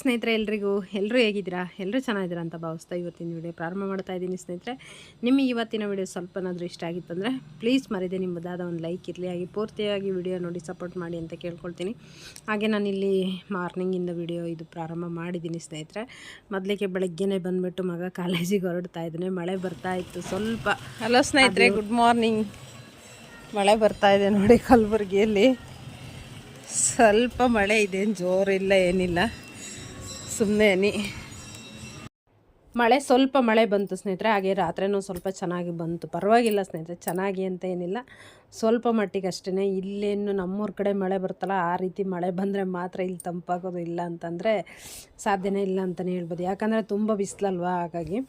ಸ್ನೇಹಿತರೆ ಎಲ್ರಿಗೂ ಎಲ್ಲರೂ ಹೇಗಿದ್ದೀರಾ? ಎಲ್ಲರೂ ಚೆನ್ನಾಗಿದ್ದೀರಾ ಅಂತ ಭಾವಿಸ್ತಾ ಇವತ್ತಿನ ವಿಡಿಯೋ ಪ್ರಾರಂಭ ಮಾಡ್ತಾ ಇದ್ದೀನಿ ಸ್ನೇಹಿತರೆ. ನಿಮಗೆ ಇವತ್ತಿನ ವಿಡಿಯೋ ಸ್ವಲ್ಪನಾದರೂ ಇಷ್ಟ ಆಗಿತ್ತು ಅಂದರೆ ಪ್ಲೀಸ್ ಮರಿದೆ ನಿಮ್ಮದಾದ ಒಂದು ಲೈಕ್ ಇರಲಿ ಹಾಗೆ ಪೂರ್ತಿಯಾಗಿ ವಿಡಿಯೋ ನೋಡಿ ಸಪೋರ್ಟ್ ಮಾಡಿ ಅಂತ ಕೇಳ್ಕೊಳ್ತೀನಿ. ಹಾಗೆ ನಾನಿಲ್ಲಿ ಮಾರ್ನಿಂಗಿಂದ ವಿಡಿಯೋ ಇದು ಪ್ರಾರಂಭ ಮಾಡಿದ್ದೀನಿ ಸ್ನೇಹಿತರೆ. ಮೊದಲಿಗೆ ಬೆಳಗ್ಗೆನೇ ಬಂದುಬಿಟ್ಟು ಮಗ ಕಾಲೇಜಿಗೆ ಹೊರಡ್ತಾ ಇದ್ದಾನೆ. ಮಳೆ ಬರ್ತಾ ಇತ್ತು ಸ್ವಲ್ಪ ಹಲೋ ಸ್ನೇಹಿತರೆ ಗುಡ್ ಮಾರ್ನಿಂಗ್ ಮಳೆ ಬರ್ತಾ ಇದೆ ನೋಡಿ ಕಲಬುರ್ಗಿಯಲ್ಲಿ. ಸ್ವಲ್ಪ ಮಳೆ ಇದೆ ಜೋರಿಲ್ಲ ಏನಿಲ್ಲ. ಸುಮ್ಮನೆ ಮಳೆ ಸ್ವಲ್ಪ ಮಳೆ ಬಂತು ಸ್ನೇಹಿತರೆ, ಹಾಗೆ ರಾತ್ರಿನೂ ಸ್ವಲ್ಪ ಚೆನ್ನಾಗಿ ಬಂತು. ಪರವಾಗಿಲ್ಲ ಸ್ನೇಹಿತರೆ, ಚೆನ್ನಾಗಿ ಅಂತ ಏನಿಲ್ಲ. ಸ್ವಲ್ಪ ಮಟ್ಟಿಗೆ ಅಷ್ಟೇ ಇಲ್ಲೇನು ನಮ್ಮೂರ ಕಡೆ ಮಳೆ ಬರುತ್ತಲ್ಲ, ಆ ರೀತಿ ಮಳೆ ಬಂದರೆ ಮಾತ್ರ ಇಲ್ಲಿ ತಂಪಾಗೋದು ಇಲ್ಲ ಅಂತಂದರೆ ಸಾಧ್ಯನೇ ಇಲ್ಲ ಅಂತಲೇ ಹೇಳ್ಬೋದು. ಯಾಕಂದರೆ ತುಂಬ ಬಿಸಿಲಲ್ವಾ, ಹಾಗಾಗಿ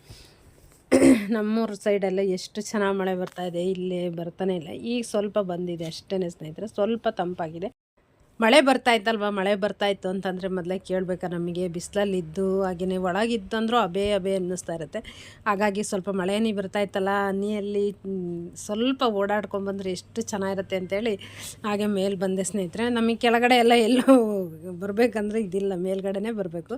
ನಮ್ಮೂರ ಸೈಡೆಲ್ಲ ಎಷ್ಟು ಚೆನ್ನಾಗಿ ಮಳೆ ಬರ್ತಾ ಇದೆ, ಇಲ್ಲೇ ಬರ್ತಾನೆ ಇಲ್ಲ. ಈಗ ಸ್ವಲ್ಪ ಬಂದಿದೆ ಅಷ್ಟೇ ಸ್ನೇಹಿತರೆ. ಸ್ವಲ್ಪ ತಂಪಾಗಿದೆ. ಮಳೆ ಬರ್ತಾ ಇತ್ತಲ್ವ? ಮಳೆ ಬರ್ತಾ ಇತ್ತು ಅಂತಂದರೆ ಮೊದಲೇ ಕೇಳಬೇಕಾ ನಮಗೆ? ಬಿಸಿಲಲ್ಲಿದ್ದು ಹಾಗೆಯೇ ಒಳಗಿದ್ದಂದ್ರೂ ಅಬೇ ಅಬೇ ಅನ್ನಿಸ್ತಾ ಇರುತ್ತೆ. ಹಾಗಾಗಿ ಸ್ವಲ್ಪ ಮಳೆನೇ ಬರ್ತಾ ಇತ್ತಲ್ಲ ನೀರಲ್ಲಿ ಸ್ವಲ್ಪ ಓಡಾಡ್ಕೊಂಬಂದ್ರೆ ಎಷ್ಟು ಚೆನ್ನಾಗಿರುತ್ತೆ ಅಂತೇಳಿ ಹಾಗೆ ಮೇಲೆ ಬಂದೆ ಸ್ನೇಹಿತರೆ. ನಮಗೆ ಕೆಳಗಡೆ ಎಲ್ಲ ಎಲ್ಲೂ ಬರಬೇಕಂದ್ರೆ ಇದಿಲ್ಲ, ಮೇಲ್ಗಡೆನೇ ಬರಬೇಕು.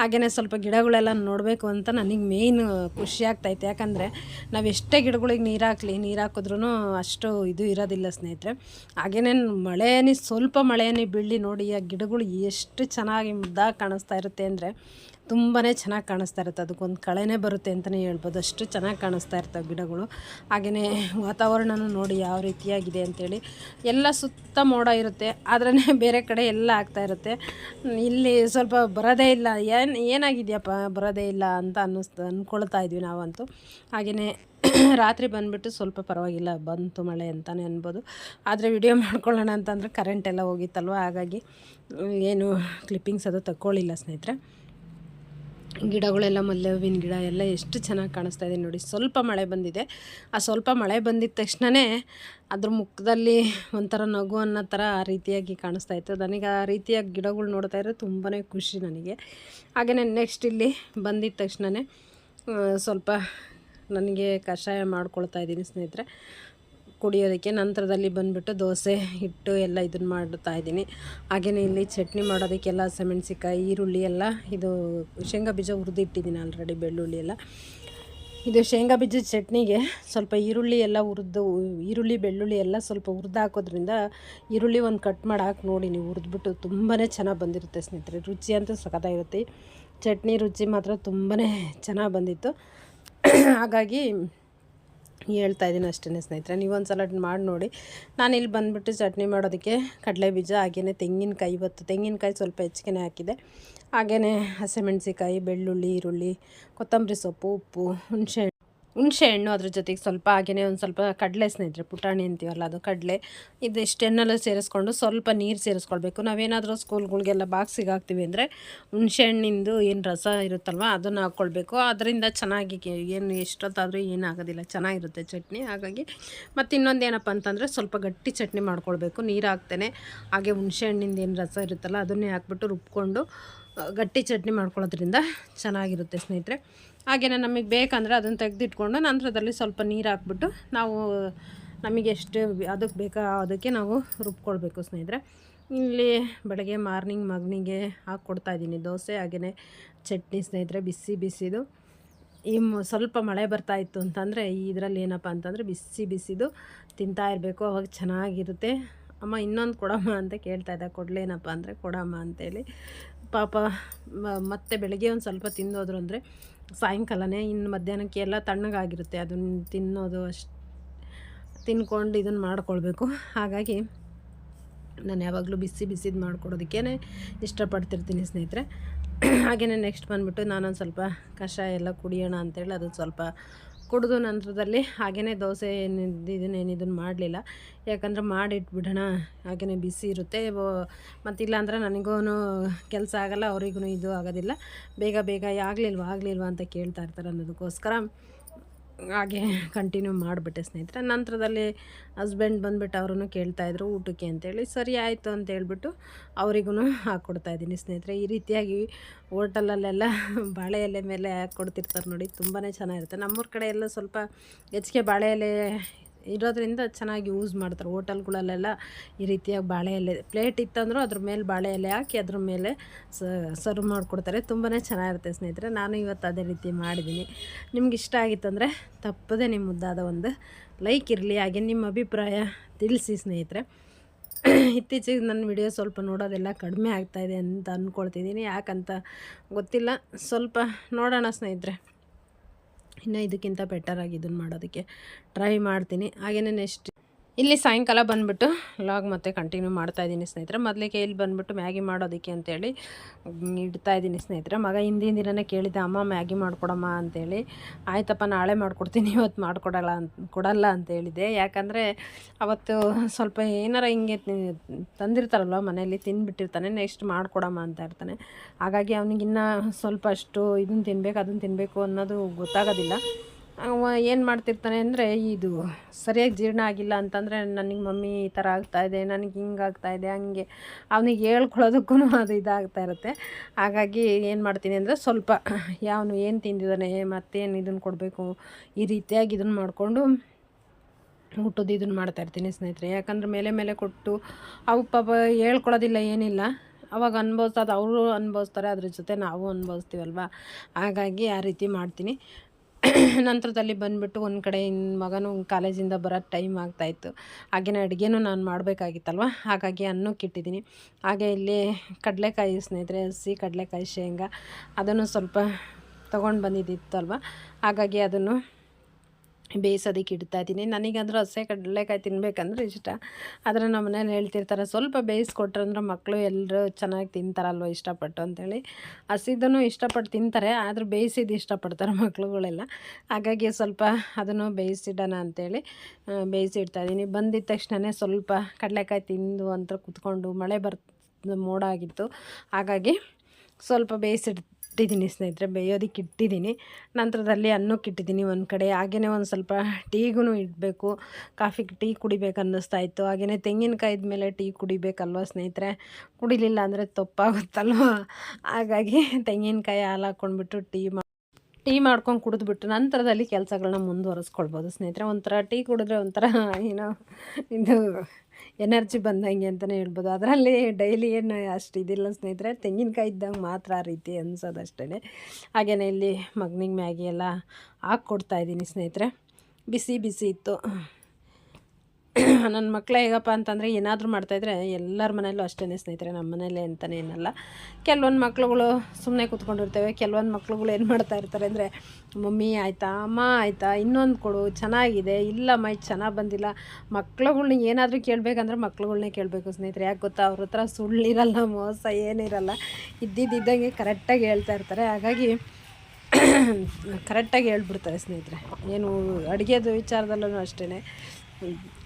ಹಾಗೆಯೇ ಸ್ವಲ್ಪ ಗಿಡಗಳೆಲ್ಲ ನೋಡಬೇಕು ಅಂತ ನನಗೆ ಮೇಯ್ನ್ ಖುಷಿ ಆಗ್ತೈತೆ ಯಾಕಂದರೆ ನಾವು ಎಷ್ಟೇ ಗಿಡಗಳಿಗೆ ನೀರು ಹಾಕ್ಲಿ, ನೀರು ಹಾಕಿದ್ರೂ ಅಷ್ಟು ಇದು ಇರೋದಿಲ್ಲ ಸ್ನೇಹಿತರೆ. ಹಾಗೆಯೇ ಮಳೆನೇ ಸ್ವಲ್ಪ ಮಳೆನೇ ಬೀಳಿ ನೋಡಿ ಆ ಗಿಡಗಳು ಎಷ್ಟು ಚೆನ್ನಾಗಿ ಮುದ್ದಾಗಿ ಕಾಣಿಸ್ತಾ ಇರುತ್ತೆ ಅಂದರೆ ತುಂಬಾ ಚೆನ್ನಾಗಿ ಕಾಣಿಸ್ತಾ ಇರುತ್ತೆ. ಅದಕ್ಕೊಂದು ಕಳೆನೇ ಬರುತ್ತೆ ಅಂತಲೇ ಹೇಳ್ಬೋದು. ಅಷ್ಟು ಚೆನ್ನಾಗಿ ಕಾಣಿಸ್ತಾ ಇರ್ತವೆ ಗಿಡಗಳು. ಹಾಗೆಯೇ ವಾತಾವರಣನೂ ನೋಡಿ ಯಾವ ರೀತಿಯಾಗಿದೆ ಅಂತೇಳಿ. ಎಲ್ಲ ಸುತ್ತ ಮೋಡ ಇರುತ್ತೆ. ಆದ್ರೇ ಬೇರೆ ಕಡೆ ಎಲ್ಲ ಆಗ್ತಾ ಇರುತ್ತೆ. ಇಲ್ಲಿ ಸ್ವಲ್ಪ ಬರೋದೇ ಇಲ್ಲ. ಏನು, ಏನಾಗಿದೆಯಪ್ಪ ಬರೋದೇ ಇಲ್ಲ ಅಂತ ಅನ್ನಿಸ್ತಾ ಅಂದ್ಕೊಳ್ತಾ ಇದ್ವಿ ನಾವಂತೂ. ಹಾಗೆಯೇ ರಾತ್ರಿ ಬಂದುಬಿಟ್ಟು ಸ್ವಲ್ಪ ಪರವಾಗಿಲ್ಲ, ಬಂತು ಮಳೆ ಅಂತಲೇ ಅನ್ಬೋದು. ಆದರೆ ವಿಡಿಯೋ ಮಾಡ್ಕೊಳ್ಳೋಣ ಅಂತಂದರೆ ಕರೆಂಟ್ ಎಲ್ಲ ಹೋಗಿತ್ತಲ್ವ? ಹಾಗಾಗಿ ಏನು ಕ್ಲಿಪ್ಪಿಂಗ್ಸ್ ಅದು ತಗೊಳ್ಳಿಲ್ಲ ಸ್ನೇಹಿತರೆ. ಗಿಡಗಳೆಲ್ಲ ಮಲ್ಲೆ ಹೂವಿನ ಗಿಡ ಎಲ್ಲ ಎಷ್ಟು ಚೆನ್ನಾಗಿ ಕಾಣಿಸ್ತಾ ಇದೆ ನೋಡಿ. ಸ್ವಲ್ಪ ಮಳೆ ಬಂದಿದೆ. ಆ ಸ್ವಲ್ಪ ಮಳೆ ಬಂದಿದ್ದ ತಕ್ಷಣವೇ ಅದ್ರ ಮುಖದಲ್ಲಿ ಒಂಥರ ನಗು ಅನ್ನೋ ಥರ ಆ ರೀತಿಯಾಗಿ ಕಾಣಿಸ್ತಾ ಇತ್ತು. ನನಗೆ ಆ ರೀತಿಯಾಗಿ ಗಿಡಗಳು ನೋಡ್ತಾ ಇದ್ರೆ ತುಂಬಾ ಖುಷಿ ನನಗೆ. ಹಾಗೆಯೇ ನೆಕ್ಸ್ಟ್ ಇಲ್ಲಿ ಬಂದಿದ್ದ ತಕ್ಷಣವೇ ಸ್ವಲ್ಪ ನನಗೆ ಕಷಾಯ ಮಾಡ್ಕೊಳ್ತಾ ಇದ್ದೀನಿ ಸ್ನೇಹಿತರೆ. ಕುಡಿಯೋದಕ್ಕೆ ನಂತರದಲ್ಲಿ ಬಂದುಬಿಟ್ಟು ದೋಸೆ ಹಿಟ್ಟು ಎಲ್ಲ ಇದನ್ನು ಮಾಡ್ತಾ ಇದ್ದೀನಿ. ಹಾಗೆಯೇ ಇಲ್ಲಿ ಚಟ್ನಿ ಮಾಡೋದಕ್ಕೆಲ್ಲ ಹಸಿಮೆಣ್ಸಿಕಾಯಿ ಈರುಳ್ಳಿ ಎಲ್ಲ ಇದು ಶೇಂಗಾ ಬೀಜ ಹುರಿದಿಟ್ಟಿದ್ದೀನಿ ಆಲ್ರೆಡಿ ಬೆಳ್ಳುಳ್ಳಿ ಎಲ್ಲ. ಇದು ಶೇಂಗಾ ಬೀಜದ ಚಟ್ನಿಗೆ ಸ್ವಲ್ಪ ಈರುಳ್ಳಿ ಎಲ್ಲ ಹುರಿದು, ಈರುಳ್ಳಿ, ಬೆಳ್ಳುಳ್ಳಿ ಎಲ್ಲ ಸ್ವಲ್ಪ ಹುರಿದು ಹಾಕೋದ್ರಿಂದ ಈರುಳ್ಳಿ ಒಂದು ಕಟ್ ಮಾಡಿ ಹಾಕಿ ನೋಡಿ ನೀವು ಹುರಿದ್ಬಿಟ್ಟು ತುಂಬಾ ಚೆನ್ನಾಗಿ ಬಂದಿರುತ್ತೆ ಸ್ನೇಹಿತರೆ. ರುಚಿ ಅಂತೂ ಸಖತ್ತಾಗಿರುತ್ತೆ ಚಟ್ನಿ ರುಚಿ ಮಾತ್ರ ತುಂಬಾ ಚೆನ್ನಾಗಿ ಬಂದಿತ್ತು. ಹಾಗಾಗಿ ಹೇಳ್ತಾ ಇದ್ದೀನಿ ಅಷ್ಟೇ ಸ್ನೇಹಿತರೆ. ಒಂದು ಸಲ ಮಾಡಿ ನೋಡಿ. ನಾನು ಇಲ್ಲಿ ಬಂದುಬಿಟ್ಟು ಚಟ್ನಿ ಮಾಡೋದಕ್ಕೆ ಕಡಲೆ ಬೀಜ ಹಾಗೆಯೇ ತೆಂಗಿನಕಾಯಿ ಇವತ್ತು. ತೆಂಗಿನಕಾಯಿ ಸ್ವಲ್ಪ ಹೆಚ್ಚಿಗೆನೇ ಹಾಕಿದೆ. ಹಾಗೆಯೇ ಹಸಿಮೆಣಸಿಕಾಯಿ ಬೆಳ್ಳುಳ್ಳಿ, ಈರುಳ್ಳಿ, ಕೊತ್ತಂಬರಿ ಸೊಪ್ಪು, ಉಪ್ಪು, ಹುಣಸೆ ಹುಣಸೆ ಹಣ್ಣು ಅದ್ರ ಜೊತೆಗೆ ಸ್ವಲ್ಪ ಹಾಗೆಯೇ ಒಂದು ಸ್ವಲ್ಪ ಕಡಲೆ ಸ್ನೇಹಿತರೆ, ಪುಟಾಣಿ ಅಂತೀವಲ್ಲ ಅದು ಕಡಲೆ. ಇದಿಷ್ಟನ್ನೆಲ್ಲ ಸೇರಿಸ್ಕೊಂಡು ಸ್ವಲ್ಪ ನೀರು ಸೇರಿಸ್ಕೊಳ್ಬೇಕು. ನಾವೇನಾದರೂ ಸ್ಕೂಲ್ಗಳಿಗೆಲ್ಲ ಬಾಕ್ಸಿಗೆ ಹಾಕ್ತೀವಿ ಅಂದರೆ ಹುಣಸೆ ಹಣ್ಣಿಂದು ಏನು ರಸ ಇರುತ್ತಲ್ವ ಅದನ್ನು ಹಾಕ್ಕೊಳ್ಬೇಕು ಅದರಿಂದ ಚೆನ್ನಾಗಿ ಏನು ಎಷ್ಟೊತ್ತಾದರೂ ಏನಾಗೋದಿಲ್ಲ, ಚೆನ್ನಾಗಿರುತ್ತೆ ಚಟ್ನಿ. ಹಾಗಾಗಿ ಮತ್ತು ಇನ್ನೊಂದು ಏನಪ್ಪ ಅಂತಂದರೆ ಸ್ವಲ್ಪ ಗಟ್ಟಿ ಚಟ್ನಿ ಮಾಡ್ಕೊಳ್ಬೇಕು. ನೀರು ಹಾಕ್ತೇನೆ. ಹಾಗೆ ಹುಣಸೆ ಹಣ್ಣಿಂದ ಏನು ರಸ ಇರುತ್ತಲ್ಲ ಅದನ್ನೇ ಹಾಕ್ಬಿಟ್ಟು ರುಬ್ಕೊಂಡು, ಗಟ್ಟಿ ಚಟ್ನಿ ಮಾಡ್ಕೊಳ್ಳೋದ್ರಿಂದ ಚೆನ್ನಾಗಿರುತ್ತೆ ಸ್ನೇಹಿತರೆ. ಹಾಗೆಯೇ ನಮಗೆ ಬೇಕಂದರೆ ಅದನ್ನು ತೆಗೆದಿಟ್ಕೊಂಡು ನಂತರದಲ್ಲಿ ಸ್ವಲ್ಪ ನೀರು ಹಾಕ್ಬಿಟ್ಟು ನಾವು, ನಮಗೆ ಎಷ್ಟು ಅದಕ್ಕೆ ಬೇಕಾ ಅದಕ್ಕೆ ನಾವು ರುಬ್ಕೊಳ್ಬೇಕು ಸ್ನೇಹಿತರೆ. ಇಲ್ಲಿ ಬೆಳಗ್ಗೆ ಮಾರ್ನಿಂಗ್ ಮಗನಿಗೆ ಹಾಕ್ಕೊಡ್ತಾ ಇದ್ದೀನಿ. ದೋಸೆ ಹಾಗೆಯೇ ಚಟ್ನಿ ಸ್ನೇಹಿತರೆ, ಬಿಸಿ ಬಿಸಿದು. ಈ ಸ್ವಲ್ಪ ಮಳೆ ಬರ್ತಾ ಇತ್ತು ಅಂತಂದರೆ ಇದರಲ್ಲಿ ಏನಪ್ಪ ಅಂತಂದರೆ ಬಿಸಿ ಬಿಸಿದು ತಿಂತಾ ಇರಬೇಕು. ಅವಾಗ ಚೆನ್ನಾಗಿರುತ್ತೆ. ಅಮ್ಮ ಇನ್ನೊಂದು ಕೊಡಮ್ಮ ಅಂತ ಕೇಳ್ತಾ ಇದ್ದ. ಕೊಡಲೇನಪ್ಪ ಅಂದರೆ ಕೊಡಮ್ಮ ಅಂತೇಳಿ. ಪಾಪ ಮತ್ತೆ ಬೆಳಗ್ಗೆ ಒಂದು ಸ್ವಲ್ಪ ತಿಂದೋದ್ರು ಅಂದರೆ ಸಾಯಂಕಾಲನೇ ಇನ್ನು ಮಧ್ಯಾಹ್ನಕ್ಕೆ ಎಲ್ಲ ತಣ್ಣಗಾಗಿರುತ್ತೆ. ಅದನ್ನು ತಿನ್ನೋದು ಅಷ್ಟು ತಿನ್ಕೊಂಡು ಇದನ್ನು ಮಾಡ್ಕೊಳ್ಬೇಕು. ಹಾಗಾಗಿ ನಾನು ಯಾವಾಗಲೂ ಬಿಸಿ ಬಿಸಿದು ಮಾಡ್ಕೊಡೋದಕ್ಕೇ ಇಷ್ಟಪಡ್ತಿರ್ತೀನಿ ಸ್ನೇಹಿತರೆ. ಹಾಗೆಯೇ ನೆಕ್ಸ್ಟ್ ಬಂದುಬಿಟ್ಟು ನಾನೊಂದು ಸ್ವಲ್ಪ ಕಷಾಯ ಎಲ್ಲ ಕುಡಿಯೋಣ ಅಂತೇಳಿ ಅದು ಸ್ವಲ್ಪ ಕುಡಿದು ನಂತರದಲ್ಲಿ ಹಾಗೆಯೇ ದೋಸೆ ಇದನ್ನೇನು ಇದನ್ನು ಮಾಡಲಿಲ್ಲ. ಯಾಕಂದರೆ ಮಾಡಿಟ್ಬಿಡೋಣ ಹಾಗೆಯೇ ಬಿಸಿ ಇರುತ್ತೆ. ಮತ್ತಿಲ್ಲ ಅಂದರೆ ನನಗೂ ಕೆಲಸ ಆಗಲ್ಲ ಅವ್ರಿಗೂ ಇದು ಆಗೋದಿಲ್ಲ. ಬೇಗ ಬೇಗ ಆಗಲಿಲ್ವ ಆಗಲಿಲ್ವ ಅಂತ ಕೇಳ್ತಾ ಇರ್ತಾರೆ ಅನ್ನೋದಕ್ಕೋಸ್ಕರ ಹಾಗೆ ಕಂಟಿನ್ಯೂ ಮಾಡಿಬಿಟ್ಟೆ ಸ್ನೇಹಿತರೆ. ನಂತರದಲ್ಲಿ ಹಸ್ಬೆಂಡ್ ಬಂದುಬಿಟ್ಟು ಅವ್ರೂ ಕೇಳ್ತಾಯಿದ್ರು ಊಟಕ್ಕೆ ಅಂತೇಳಿ. ಸರಿ ಆಯಿತು ಅಂತ ಹೇಳ್ಬಿಟ್ಟು ಅವರಿಗೂ ಹಾಕ್ಕೊಡ್ತಾ ಇದ್ದೀನಿ ಸ್ನೇಹಿತರೆ. ಈ ರೀತಿಯಾಗಿ ಹೋಟೆಲಲ್ಲೆಲ್ಲ ಬಾಳೆ ಎಲೆ ಮೇಲೆ ಹಾಕ್ಕೊಡ್ತಿರ್ತಾರೆ ನೋಡಿ ತುಂಬಾ ಚೆನ್ನಾಗಿರುತ್ತೆ. ನಮ್ಮೂರ ಕಡೆ ಎಲ್ಲ ಸ್ವಲ್ಪ ಹೆಚ್ಚಿಗೆ ಬಾಳೆ ಎಲೆ ಇರೋದ್ರಿಂದ ಚೆನ್ನಾಗಿ ಯೂಸ್ ಮಾಡ್ತಾರೆ. ಹೋಟೆಲ್ಗಳಲ್ಲೆಲ್ಲ ಈ ರೀತಿಯಾಗಿ ಬಾಳೆ ಎಲೆ ಪ್ಲೇಟ್ ಇತ್ತಂದ್ರೂ ಅದ್ರ ಮೇಲೆ ಬಾಳೆ ಎಲೆ ಹಾಕಿ ಅದ್ರ ಮೇಲೆ ಸರ್ವ್ ಮಾಡಿಕೊಡ್ತಾರೆ. ತುಂಬಾ ಚೆನ್ನಾಗಿರುತ್ತೆ ಸ್ನೇಹಿತರೆ. ನಾನು ಇವತ್ತು ಅದೇ ರೀತಿ ಮಾಡಿದ್ದೀನಿ. ನಿಮ್ಗೆ ಇಷ್ಟ ಆಗಿತ್ತಂದರೆ ತಪ್ಪದೆ ನಿಮ್ಮ ಮುದ್ದಾದ ಒಂದು ಲೈಕ್ ಇರಲಿ, ಹಾಗೆ ನಿಮ್ಮ ಅಭಿಪ್ರಾಯ ತಿಳಿಸಿ ಸ್ನೇಹಿತರೆ. ಇತ್ತೀಚೆಗೆ ನನ್ನ ವಿಡಿಯೋ ಸ್ವಲ್ಪ ನೋಡೋದೆಲ್ಲ ಕಡಿಮೆ ಆಗ್ತಾಯಿದೆ ಅಂತ ಅಂದ್ಕೊಳ್ತಿದ್ದೀನಿ ಯಾಕಂತ ಗೊತ್ತಿಲ್ಲ. ಸ್ವಲ್ಪ ನೋಡೋಣ ಸ್ನೇಹಿತರೆ. ಇನ್ನು ಇದಕ್ಕಿಂತ ಬೆಟರಾಗಿ ಇದನ್ನು ಮಾಡೋದಕ್ಕೆ ಟ್ರೈ ಮಾಡ್ತೀನಿ. ಹಾಗೆಯೇ ನೆಕ್ಸ್ಟ್ ಇಲ್ಲಿ ಸಾಯಂಕಾಲ ಬಂದುಬಿಟ್ಟು ಲಾಗ್ ಮತ್ತೆ ಕಂಟಿನ್ಯೂ ಮಾಡ್ತಾ ಇದ್ದೀನಿ ಸ್ನೇಹಿತರೆ. ಮೊದಲಿಗೆ ಇಲ್ಲಿ ಬಂದುಬಿಟ್ಟು ಮ್ಯಾಗಿ ಮಾಡೋದಕ್ಕೆ ಅಂತೇಳಿ ಇಡ್ತಾ ಇದ್ದೀನಿ ಸ್ನೇಹಿತರೆ. ಮಗ ಹಿಂದಿನ ದಿನನೇ ಕೇಳಿದ್ದೆ ಅಮ್ಮ, ಮ್ಯಾಗಿ ಮಾಡಿಕೊಡಮ್ಮ ಅಂತೇಳಿ. ಆಯ್ತಪ್ಪ, ನಾಳೆ ಮಾಡಿಕೊಡ್ತೀನಿ, ಇವತ್ತು ಮಾಡಿಕೊಡಲ್ಲ ಅಂತ ಕೊಡಲ್ಲ ಅಂತ ಹೇಳಿದೆ ಯಾಕಂದರೆ ಅವತ್ತು ಸ್ವಲ್ಪ ಏನಾರ ಹಿಂಗೆ ತಂದಿರ್ತಾರಲ್ವ ಮನೆಯಲ್ಲಿ ತಿಂದುಬಿಟ್ಟಿರ್ತಾನೆ ನೆಕ್ಸ್ಟ್ ಮಾಡಿಕೊಡಮ್ಮ ಅಂತ ಇರ್ತಾನೆ. ಹಾಗಾಗಿ ಅವನಿಗಿನ್ನ ಸ್ವಲ್ಪ ಅಷ್ಟು ಇದನ್ನು ತಿನ್ಬೇಕು, ಅದನ್ನು ತಿನ್ನಬೇಕು ಅನ್ನೋದು ಗೊತ್ತಾಗೋದಿಲ್ಲ. ಅವ ಏನು ಮಾಡ್ತಿರ್ತಾನೆ ಅಂದರೆ, ಇದು ಸರಿಯಾಗಿ ಜೀರ್ಣ ಆಗಿಲ್ಲ ಅಂತಂದರೆ ನನಗೆ ಮಮ್ಮಿ ಈ ಥರ ಆಗ್ತಾಯಿದೆ ನನಗೆ ಹಿಂಗೆ ಆಗ್ತಾಯಿದೆ ಹಂಗೆ. ಅವನಿಗೆ ಹೇಳ್ಕೊಳ್ಳೋದಕ್ಕೂ ಅದು ಇದಾಗ್ತಾ ಇರುತ್ತೆ. ಹಾಗಾಗಿ ಏನು ಮಾಡ್ತೀನಿ ಅಂದರೆ ಸ್ವಲ್ಪ, ಯಾವನು ಏನು ತಿಂದಿದ್ದಾನೆ, ಮತ್ತೇನು ಇದನ್ನು ಕೊಡಬೇಕು, ಈ ರೀತಿಯಾಗಿ ಇದನ್ನು ಮಾಡಿಕೊಂಡು ಊಟದ ಇದನ್ನು ಮಾಡ್ತಾ ಇರ್ತೀನಿ ಸ್ನೇಹಿತರೆ. ಯಾಕಂದ್ರೆ ಮೇಲೆ ಮೇಲೆ ಕೊಟ್ಟು ಅವು ಪಾಪ ಹೇಳ್ಕೊಳ್ಳೋದಿಲ್ಲ, ಏನಿಲ್ಲ. ಅವಾಗ ಅನ್ಭವಿಸೋದು ಅವರು ಅನುಭವಿಸ್ತಾರೆ, ಅದ್ರ ಜೊತೆ ನಾವು ಅನುಭವಿಸ್ತೀವಲ್ವ? ಹಾಗಾಗಿ ಆ ರೀತಿ ಮಾಡ್ತೀನಿ. ನಂತರದಲ್ಲಿ ಬಂದುಬಿಟ್ಟು ಒಂದು ಕಡೆ ಇನ್ನು ಮಗನೂ ಕಾಲೇಜಿಂದ ಬರೋ ಟೈಮ್ ಆಗ್ತಾಯಿತ್ತು. ಹಾಗೆಯೇ ಅಡುಗೆನೂ ನಾನು ಮಾಡಬೇಕಾಗಿತ್ತಲ್ವ? ಹಾಗಾಗಿ ಅನ್ನಕ್ಕೆ ಇಟ್ಟಿದ್ದೀನಿ. ಹಾಗೆ ಇಲ್ಲಿ ಕಡಲೆಕಾಯಿ ಸ್ನೇಹಿತರೆ, ಹಸಿ ಕಡಲೆಕಾಯಿ ಶೇಂಗಾ ಅದನ್ನು ಸ್ವಲ್ಪ ತೊಗೊಂಡು ಬಂದಿದ್ದಿತ್ತಲ್ವ? ಹಾಗಾಗಿ ಅದನ್ನು ಬೇಯಿಸೋದಕ್ಕೆ ಇಡ್ತಾ ಇದ್ದೀನಿ. ನನಗಂದ್ರೆ ಹಸೆ ಕಡಲೆಕಾಯಿ ತಿನ್ಬೇಕಂದ್ರೆ ಇಷ್ಟ. ಆದರೆ ನಮ್ಮ ಮನೇಲಿ ಹೇಳ್ತಿರ್ತಾರೆ, ಸ್ವಲ್ಪ ಬೇಯಿಸ್ಕೊಟ್ರೆ ಅಂದ್ರೆ ಮಕ್ಕಳು ಎಲ್ಲರೂ ಚೆನ್ನಾಗಿ ತಿಂತಾರಲ್ವ ಇಷ್ಟಪಟ್ಟು? ಅಂತೇಳಿ. ಹಸಿದನ್ನು ಇಷ್ಟಪಟ್ಟು ತಿಂತಾರೆ, ಆದರೂ ಬೇಯಿಸಿದ್ದು ಇಷ್ಟಪಡ್ತಾರೆ ಮಕ್ಳುಗಳೆಲ್ಲ. ಹಾಗಾಗಿ ಸ್ವಲ್ಪ ಅದನ್ನು ಬೇಯಿಸಿಡೋಣ ಅಂತೇಳಿ ಬೇಯಿಸಿಡ್ತಾ ಬೇಯಿಸಿ ಇಡ್ತಾ ಇದ್ದೀನಿ. ಬಂದಿದ್ದ ತಕ್ಷಣವೇ ಸ್ವಲ್ಪ ಕಡಲೆಕಾಯಿ ತಿಂದು ಅಂತ ಕೂತ್ಕೊಂಡು ಮಳೆ ಬರ್ತ ಮೋಡ ಆಗಿತ್ತು. ಹಾಗಾಗಿ ಸ್ವಲ್ಪ ಬೇಯಿಸಿಟ್ಟಿದ್ದೀನಿ ಸ್ನೇಹಿತರೆ, ಬೇಯೋದಕ್ಕೆ ಇಟ್ಟಿದ್ದೀನಿ. ನಂತರದಲ್ಲಿ ಅನ್ನಕ್ಕೆ ಇಟ್ಟಿದ್ದೀನಿ ಒಂದು ಕಡೆ. ಹಾಗೆಯೇ ಒಂದು ಸ್ವಲ್ಪ ಟೀಗೂ ಇಡಬೇಕು. ಕಾಫಿಗೆ ಟೀ ಕುಡಿಬೇಕು ಅನ್ನಿಸ್ತಾ ಇತ್ತು. ಹಾಗೆಯೇ ತೆಂಗಿನಕಾಯಿದ ಮೇಲೆ ಟೀ ಕುಡಿಬೇಕಲ್ವ ಸ್ನೇಹಿತರೆ? ಕುಡಿಲಿಲ್ಲ ಅಂದರೆ ತಪ್ಪಾಗುತ್ತಲ್ವ? ಹಾಗಾಗಿ ತೆಂಗಿನಕಾಯಿ ಹಾಲು ಹಾಕ್ಕೊಂಡ್ಬಿಟ್ಟು ಟೀ ಮಾ, ಟೀ ಮಾಡ್ಕೊಂಡು ಕುಡಿದ್ಬಿಟ್ಟು ನಂತರದಲ್ಲಿ ಕೆಲಸಗಳನ್ನ ಮುಂದುವರಿಸ್ಕೊಳ್ಬೋದು ಸ್ನೇಹಿತರೆ. ಒಂಥರ ಟೀ ಕುಡಿದ್ರೆ ಒಂಥರ, ಏನೋ, ಇದು ಎನರ್ಜಿ ಬಂದಂಗೆ ಅಂತಲೇ ಹೇಳ್ಬೋದು. ಅದರಲ್ಲಿ ಡೈಲಿ ಏನು ಅಷ್ಟು ಇದಿಲ್ಲ ಸ್ನೇಹಿತರೆ, ತೆಂಗಿನಕಾಯಿ ಇದ್ದಂಗೆ ಮಾತ್ರ ಆ ರೀತಿ ಅನ್ಸೋದು ಅಷ್ಟೇ ಹಾಗೆಯೇ ಇಲ್ಲಿ ಮಗನಿಗೆ ಮ್ಯಾಗಿ ಎಲ್ಲ ಹಾಕ್ಕೊಡ್ತಾ ಇದ್ದೀನಿ ಸ್ನೇಹಿತರೆ. ಬಿಸಿ ಬಿಸಿ ಇತ್ತು. ನನ್ನ ಮಕ್ಕಳೇ ಹೇಗಪ್ಪ ಅಂತಂದರೆ ಏನಾದರೂ ಮಾಡ್ತಾಯಿದ್ರೆ ಎಲ್ಲರ ಮನೆಯಲ್ಲೂ ಅಷ್ಟೇ ಸ್ನೇಹಿತರೆ ನಮ್ಮ ಮನೇಲೇ ಅಂತಲೇ ಏನಲ್ಲ. ಕೆಲವೊಂದು ಮಕ್ಳುಗಳು ಸುಮ್ಮನೆ ಕೂತ್ಕೊಂಡಿರ್ತವೆ, ಕೆಲವೊಂದು ಮಕ್ಳುಗಳು ಏನು ಮಾಡ್ತಾ ಇರ್ತಾರೆ ಅಂದರೆ, ಮಮ್ಮಿ, ಆಯಿತಾ? ಅಮ್ಮ, ಆಯಿತಾ? ಇನ್ನೊಂದು ಕೊಡು, ಚೆನ್ನಾಗಿದೆ? ಇಲ್ಲ ಮೈ ಚೆನ್ನಾಗಿ ಬಂದಿಲ್ಲ. ಮಕ್ಳುಗಳ್ನ ಏನಾದರೂ ಕೇಳಬೇಕಂದ್ರೆ ಮಕ್ಳುಗಳ್ನೇ ಕೇಳಬೇಕು ಸ್ನೇಹಿತರೆ. ಯಾಕೆ ಗೊತ್ತಾ? ಅವ್ರ ಹತ್ರ ಸುಳ್ಳಿರಲ್ಲ, ಮೋಸ ಏನಿರಲ್ಲ. ಇದ್ದಿದ್ದಂಗೆ ಕರೆಕ್ಟಾಗಿ ಹೇಳ್ತಾ ಇರ್ತಾರೆ. ಹಾಗಾಗಿ ಕರೆಕ್ಟಾಗಿ ಹೇಳ್ಬಿಡ್ತಾರೆ ಸ್ನೇಹಿತರೆ. ಏನು ಅಡುಗೆದು ವಿಚಾರದಲ್ಲೂ ಅಷ್ಟೇ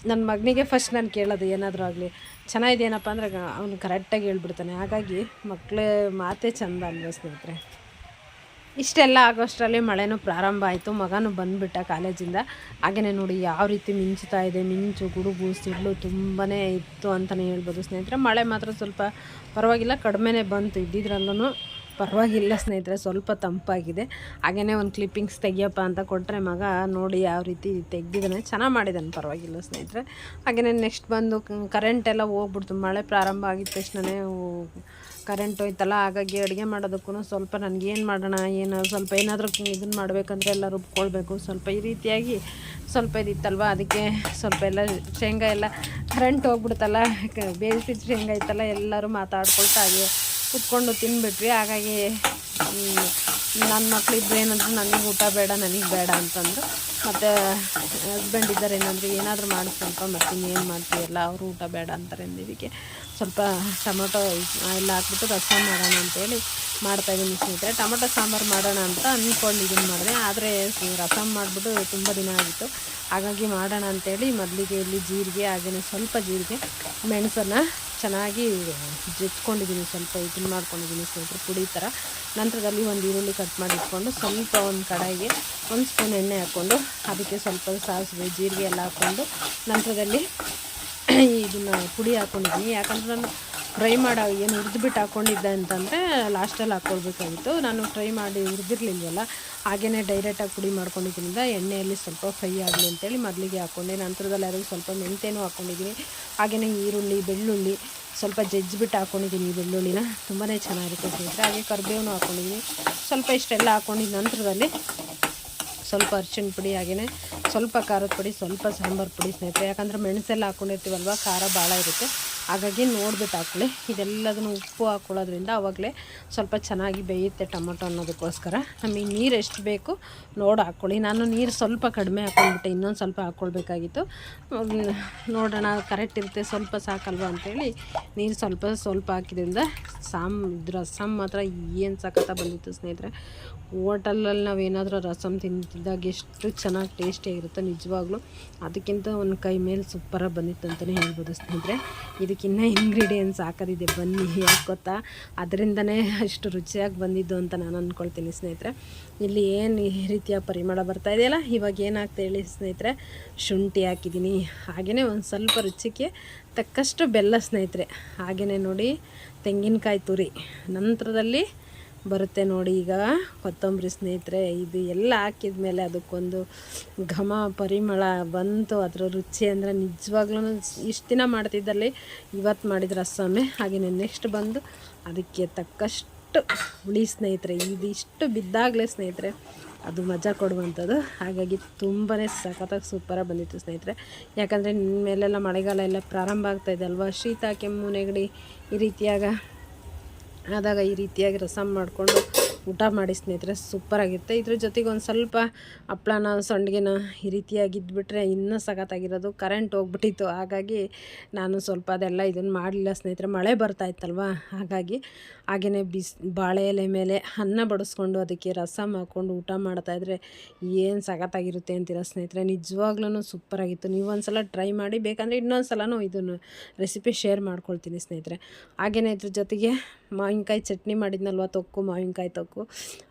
ನನ್ನ ಮಗನಿಗೆ ಫಸ್ಟ್ ನಾನು ಕೇಳೋದು, ಏನಾದರೂ ಆಗಲಿ. ಚೆನ್ನಾಗಿದೇನಪ್ಪ ಅಂದರೆ ಅವನು ಕರೆಕ್ಟಾಗಿ ಹೇಳ್ಬಿಡ್ತಾನೆ. ಹಾಗಾಗಿ ಮಕ್ಕಳ ಮಾತೇ ಚಂದ ಅಲ್ವ ಸ್ನೇಹಿತರೆ. ಇಷ್ಟೆಲ್ಲ ಆಗೋಷ್ಟರಲ್ಲಿ ಮಳೆನೂ ಪ್ರಾರಂಭ ಆಯಿತು. ಮಗನೂ ಬಂದುಬಿಟ್ಟ ಕಾಲೇಜಿಂದ. ಹಾಗೆಯೇ ನೋಡಿ ಯಾವ ರೀತಿ ಮಿಂಚುತ್ತಾ ಇದೆ, ಮಿಂಚು, ಗುಡುಗು, ಸಿಡ್ಲು ತುಂಬಾ ಇತ್ತು ಅಂತಲೇ ಹೇಳ್ಬೋದು ಸ್ನೇಹಿತರೆ. ಮಳೆ ಮಾತ್ರ ಸ್ವಲ್ಪ ಪರವಾಗಿಲ್ಲ, ಕಡಿಮೆನೇ ಬಂತು ಇದ್ದಿದ್ರಲ್ಲೂ. ಪರವಾಗಿಲ್ಲ ಸ್ನೇಹಿತರೆ, ಸ್ವಲ್ಪ ತಂಪಾಗಿದೆ. ಹಾಗೆಯೇ ಒಂದು ಕ್ಲಿಪ್ಪಿಂಗ್ಸ್ ತೆಗಿಯಪ್ಪ ಅಂತ ಕೊಟ್ಟರೆ ಮಗ ನೋಡಿ ಯಾವ ರೀತಿ ತೆಗ್ದಿದ್ದಾನೆ. ಚೆನ್ನಾಗಿ ಮಾಡಿದ್ದಾನೆ, ಪರವಾಗಿಲ್ಲ ಸ್ನೇಹಿತರೆ. ಹಾಗೆಯೇ ನೆಕ್ಸ್ಟ್ ಬಂದು ಕರೆಂಟ್ ಎಲ್ಲ ಹೋಗ್ಬಿಡ್ತು. ಮಳೆ ಪ್ರಾರಂಭ ಆಗಿದ ತಕ್ಷಣವೇ ಕರೆಂಟ್ ಹೋಯ್ತಲ್ಲ, ಹಾಗಾಗಿ ಅಡುಗೆ ಮಾಡೋದಕ್ಕೂ ಸ್ವಲ್ಪ ನನಗೆ ಏನು ಮಾಡೋಣ, ಏನು ಸ್ವಲ್ಪ ಏನಾದರೂ ಇದನ್ನು ಮಾಡಬೇಕಂದ್ರೆ ಎಲ್ಲ ರುಬ್ಕೊಳ್ಬೇಕು. ಸ್ವಲ್ಪ ಈ ರೀತಿಯಾಗಿ ಸ್ವಲ್ಪ ಇದಿತ್ತಲ್ವ? ಅದಕ್ಕೆ ಸ್ವಲ್ಪ ಎಲ್ಲ ಶೇಂಗಾ ಎಲ್ಲ ಕರೆಂಟ್ ಹೋಗ್ಬಿಡ್ತಲ್ಲ ಬೇಯಿಸಿದ ಶೇಂಗಾ ಇತ್ತಲ್ಲ, ಎಲ್ಲರೂ ಮಾತಾಡ್ಕೊಳ್ತಾ ಹಾಗೆ ಕುತ್ಕೊಂಡು ತಿಂದ್ಬಿಟ್ವಿ ಹಾಗಾಗಿ ನನ್ನ ಮಕ್ಳು ಏನಂದ್ರೆ ನನಗೆ ಊಟ ಬೇಡ, ನನಗೆ ಬೇಡ ಅಂತಂದರು. ಮತ್ತು ಹಸ್ಬೆಂಡ್ ಇದ್ದಾರೆ ಏನಂದ್ರೆ, ಏನಾದರೂ ಮಾಡಿ ಸ್ವಲ್ಪ ಏನು ಮಾಡ್ತೀಯಲ್ಲ, ಅವರು ಊಟ ಬೇಡ ಅಂತಾರೆ ಅಂದಿದ್ದಕ್ಕೆ ಸ್ವಲ್ಪ ಟೊಮೊಟೊ ಎಲ್ಲ ಹಾಕ್ಬಿಟ್ಟು ರಸಂ ಮಾಡೋಣ ಅಂತೇಳಿ ಮಾಡ್ತಾಯಿದ್ದೀನಿ ಸ್ನೇಹಿತರೆ. ಟೊಮೊಟೊ ಸಾಂಬಾರು ಮಾಡೋಣ ಅಂತ ಅಂದ್ಕೊಂಡು ಇದನ್ನು ಮಾಡಿದೆ. ಆದರೆ ರಸಂ ಮಾಡಿಬಿಟ್ಟು ತುಂಬ ದಿನ ಆಗಿತ್ತು. ಹಾಗಾಗಿ ಮಾಡೋಣ ಅಂತೇಳಿ ಮೊದಲಿಗೆ ಇಲ್ಲಿ ಜೀರಿಗೆ ಹಾಗೆಯೇ ಸ್ವಲ್ಪ ಜೀರಿಗೆ, ಮೆಣಸನ್ನು ಚೆನ್ನಾಗಿ ಜಜ್ಕೊಂಡಿದ್ದೀನಿ ಸ್ವಲ್ಪ ಇದನ್ನು ಮಾಡ್ಕೊಂಡಿದ್ದೀನಿ ಸ್ವಲ್ಪ ಪುಡಿ ಥರ. ನಂತರದಲ್ಲಿ ಒಂದು ಈರುಳ್ಳಿ ಕಟ್ ಮಾಡಿ ಇಟ್ಕೊಂಡು ಸ್ವಲ್ಪ ಒಂದು ಕಡಾಯಿಗೆ ಒಂದು ಸ್ಪೂನ್ ಎಣ್ಣೆ ಹಾಕ್ಕೊಂಡು ಅದಕ್ಕೆ ಸ್ವಲ್ಪ ಸಾಸಿವೆ, ಜೀರಿಗೆ ಎಲ್ಲ ಹಾಕ್ಕೊಂಡು ನಂತರದಲ್ಲಿ ಇದನ್ನು ಪುಡಿ ಹಾಕ್ಕೊಂಡಿದ್ದೀನಿ ಯಾಕಂದ್ರೆ ನಾನು ಫ್ರೈ ಮಾಡೋ, ಏನು ಹುರಿದ್ಬಿಟ್ಟು ಹಾಕ್ಕೊಂಡಿದ್ದೆ ಅಂತಂದರೆ ಲಾಸ್ಟಲ್ಲಿ ಹಾಕ್ಕೊಳ್ಬೇಕಾಗಿತ್ತು ನಾನು ಫ್ರೈ ಮಾಡಿ ಹುರಿದಿರ್ಲಿಲ್ವಲ್ಲ ಹಾಗೆಯೇ ಡೈರೆಕ್ಟಾಗಿ ಪುಡಿ ಮಾಡ್ಕೊಂಡಿದ್ದರಿಂದ ಎಣ್ಣೆಯಲ್ಲಿ ಸ್ವಲ್ಪ ಫ್ರೈ ಆಗಲಿ ಅಂತೇಳಿ ಮೊದಲಿಗೆ ಹಾಕ್ಕೊಂಡೆ ನಂತರದಲ್ಲಿ ಅದಕ್ಕೆ ಸ್ವಲ್ಪ ಮೆಂತ್ಯನೂ ಹಾಕ್ಕೊಂಡಿದ್ದೀನಿ ಹಾಗೆಯೇ ಈರುಳ್ಳಿ, ಬೆಳ್ಳುಳ್ಳಿ, ಸ್ವಲ್ಪ ಜಜ್ಜಿಬಿಟ್ಟು ಹಾಕ್ಕೊಂಡಿದ್ದೀನಿ ಈ ಬೆಳ್ಳುಳ್ಳಿನ. ತುಂಬಾ ಚೆನ್ನಾಗಿರುತ್ತೆ ಸ್ನೇಹಿತರೆ. ಹಾಗೆ ಕರಿಬೇವನು ಹಾಕ್ಕೊಂಡಿದ್ದೀನಿ ಸ್ವಲ್ಪ ಇಷ್ಟೆಲ್ಲ ಹಾಕ್ಕೊಂಡಿದ್ದ ನಂತರದಲ್ಲಿ ಸ್ವಲ್ಪ ಅರ್ಚಿನ ಪುಡಿ ಹಾಗೆಯೇ ಸ್ವಲ್ಪ ಖಾರದ ಪುಡಿ, ಸ್ವಲ್ಪ ಸಾಂಬಾರು ಪುಡಿ ಸ್ನೇಹಿತರೆ. ಯಾಕಂದರೆ ಮೆಣಸೆಲ್ಲ ಹಾಕ್ಕೊಂಡಿರ್ತೀವಲ್ವ ಖಾರ ಭಾಳ ಇರುತ್ತೆ. ಹಾಗಾಗಿ ನೋಡ್ಬಿಟ್ಟು ಹಾಕೊಳ್ಳಿ. ಇದೆಲ್ಲದನ್ನು ಉಪ್ಪು ಹಾಕ್ಕೊಳ್ಳೋದ್ರಿಂದ ಆವಾಗಲೇ ಸ್ವಲ್ಪ ಚೆನ್ನಾಗಿ ಬೇಯುತ್ತೆ ಟೊಮೊಟೊ ಅನ್ನೋದಕ್ಕೋಸ್ಕರ. ನಮಗೆ ನೀರು ಎಷ್ಟು ಬೇಕು ನೋಡಿ ಹಾಕ್ಕೊಳ್ಳಿ ನಾನು ನೀರು ಸ್ವಲ್ಪ ಕಡಿಮೆ ಹಾಕ್ಕೊಂಡ್ಬಿಟ್ಟೆ ಇನ್ನೊಂದು ಸ್ವಲ್ಪ ಹಾಕ್ಕೊಳ್ಬೇಕಾಗಿತ್ತು ನೋಡೋಣ, ಕರೆಕ್ಟ್ ಇರುತ್ತೆ, ಸ್ವಲ್ಪ ಸಾಕಲ್ವ ಅಂತೇಳಿ ನೀರು ಸ್ವಲ್ಪ ಸ್ವಲ್ಪ ಹಾಕಿದ್ರಿಂದ ಸಾಮ್ ಇದು ರಸಮ್ ಮಾತ್ರ ಏನು ಸಖತ್ತ ಬಂದಿತ್ತು ಸ್ನೇಹಿತರೆ. ಹೋಟೆಲಲ್ಲಿ ನಾವು ಏನಾದರೂ ರಸಮ್ ತಿಂತಿದ್ದಾಗ ಎಷ್ಟು ಚೆನ್ನಾಗಿ ಟೇಸ್ಟಿಯಾಗಿರುತ್ತೆ ನಿಜವಾಗ್ಲೂ ಅದಕ್ಕಿಂತ ಒಂದು ಕೈ ಮೇಲೆ ಸೂಪರಾಗಿ ಬಂದಿತ್ತು ಅಂತಲೇ ಹೇಳ್ಬೋದು ಸ್ನೇಹಿತರೆ. ಇದಕ್ಕಿನ್ನ ಇಂಗ್ರೀಡಿಯೆಂಟ್ಸ್ ಹಾಕೋದಿದೆ. ಬನ್ನಿ, ಯಾಕೆ ಗೊತ್ತಾ? ಅದರಿಂದನೇ ಅಷ್ಟು ರುಚಿಯಾಗಿ ಬಂದಿದ್ದು ಅಂತ ನಾನು ಅಂದ್ಕೊಳ್ತೀನಿ ಸ್ನೇಹಿತರೆ. ಇಲ್ಲಿ ಏನು ಈ ರೀತಿಯ ಪರಿಮಳ ಬರ್ತಾ ಇದೆಯಲ್ಲ? ಇವಾಗ ಏನಾಗ್ತಾ ಹೇಳಿ ಸ್ನೇಹಿತರೆ? ಶುಂಠಿ ಹಾಕಿದ್ದೀನಿ. ಹಾಗೆಯೇ ಒಂದು ಸ್ವಲ್ಪ ರುಚಿಗೆ ತಕ್ಕಷ್ಟು ಬೆಲ್ಲ ಸ್ನೇಹಿತರೆ. ಹಾಗೆಯೇ ನೋಡಿ, ತೆಂಗಿನಕಾಯಿ ತುರಿ. ನಂತರದಲ್ಲಿ ಬರುತ್ತೆ ನೋಡಿ ಈಗ ಕೊತ್ತಂಬರಿ ಸ್ನೇಹಿತರೆ, ಇದು ಎಲ್ಲ ಹಾಕಿದ ಮೇಲೆ ಅದಕ್ಕೊಂದು ಘಮ, ಪರಿಮಳ ಬಂತು. ಅದರ ರುಚಿ ಅಂದರೆ ನಿಜವಾಗ್ಲೂ ಇಷ್ಟು ದಿನ ಮಾಡ್ತಿದ್ದಲ್ಲಿ ಇವತ್ತು ಮಾಡಿದ ರಸಮೆ. ಹಾಗೆಯೇ ನೆಕ್ಸ್ಟ್ ಬಂದು ಅದಕ್ಕೆ ತಕ್ಕಷ್ಟು ಹುಳಿ ಸ್ನೇಹಿತರೆ, ಇದಿಷ್ಟು ಬಿದ್ದಾಗಲೇ ಸ್ನೇಹಿತರೆ, ಅದು ಮಜಾ ಕೊಡುವಂಥದ್ದು. ಹಾಗಾಗಿ ತುಂಬಾ ಸಖತ್ತಾಗಿ ಸೂಪರಾಗಿ ಬಂದಿತ್ತು ಸ್ನೇಹಿತರೆ. ಯಾಕಂದರೆ ಮೇಲೆಲ್ಲ ಮಳೆಗಾಲ ಎಲ್ಲ ಪ್ರಾರಂಭ ಆಗ್ತಾಯಿದೆ ಇದೆ ಅಲ್ವಾ? ಶೀತ, ಕೆಮ್ಮು, ನೆಗಡಿ ಈ ರೀತಿಯಾಗ ಆದಾಗ ಈ ರೀತಿಯಾಗಿ ರಸಮ್ ಮಾಡಿಕೊಂಡು ಊಟ ಮಾಡಿ ಸ್ನೇಹಿತರೆ ಸೂಪರಾಗಿರುತ್ತೆ ಇದ್ರ ಜೊತೆಗೆ ಒಂದು ಸ್ವಲ್ಪ ಹಪ್ಪಳನ, ಸಂಡಿಗೆನ ಈ ರೀತಿಯಾಗಿ ಇದ್ಬಿಟ್ರೆ ಇನ್ನೂ ಸಖತ್ತಾಗಿರೋದು. ಕರೆಂಟ್ ಹೋಗ್ಬಿಟ್ಟಿತ್ತು. ಹಾಗಾಗಿ ನಾನು ಸ್ವಲ್ಪ ಅದೆಲ್ಲ ಇದನ್ನು ಮಾಡಲಿಲ್ಲ ಸ್ನೇಹಿತರೆ. ಮಳೆ ಬರ್ತಾ ಇತ್ತಲ್ವ? ಹಾಗಾಗಿ ಹಾಗೆಯೇ ಬಿಸ್, ಬಾಳೆ ಎಲೆ ಮೇಲೆ ಅನ್ನ ಬಡಿಸ್ಕೊಂಡು ಅದಕ್ಕೆ ರಸ ಹಾಕ್ಕೊಂಡು ಊಟ ಮಾಡ್ತಾಯಿದ್ರೆ ಏನು ಸಖತ್ತಾಗಿರುತ್ತೆ ಅಂತೀರ ಸ್ನೇಹಿತರೆ? ನಿಜವಾಗ್ಲೂ ಸೂಪರಾಗಿತ್ತು ನೀವು ಒಂದ್ಸಲ ಟ್ರೈ ಮಾಡಿ, ಬೇಕಂದರೆ ಇನ್ನೊಂದು ಸಲನೂ ಇದನ್ನು ರೆಸಿಪಿ ಶೇರ್ ಮಾಡ್ಕೊಳ್ತೀನಿ ಸ್ನೇಹಿತರೆ. ಹಾಗೆಯೇ ಇದ್ರ ಜೊತೆಗೆ ಮಾವಿನಕಾಯಿ ಚಟ್ನಿ ಮಾಡಿದ್ನಲ್ವ? ತೊಕ್ಕು ಮಾವಿನಕಾಯಿ ತೊಕ್ಕು.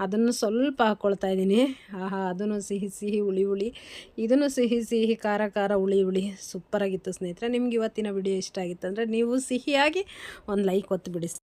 ಅದನ್ನು ಸ್ವಲ್ಪ ಹಾಕ್ಕೊಳ್ತಾ ಇದ್ದೀನಿ. ಆಹಾ, ಅದನ್ನು ಸಿಹಿ ಸಿಹಿ ಹುಳಿ ಹುಳಿ. ಇದನ್ನು ಸಿಹಿ ಸಿಹಿ ಖಾರ ಖಾರ ಹುಳಿ ಹುಳಿ. ಸೂಪರಾಗಿತ್ತು ಸ್ನೇಹಿತರೆ, ನಿಮ್ಗೆ ಇವತ್ತಿನ ವಿಡಿಯೋ ಇಷ್ಟ ಆಗಿತ್ತು ಅಂದರೆ ನೀವು ಸಿಹಿಯಾಗಿ ಒಂದು ಲೈಕ್ ಒತ್ತು ಬಿಡಿ.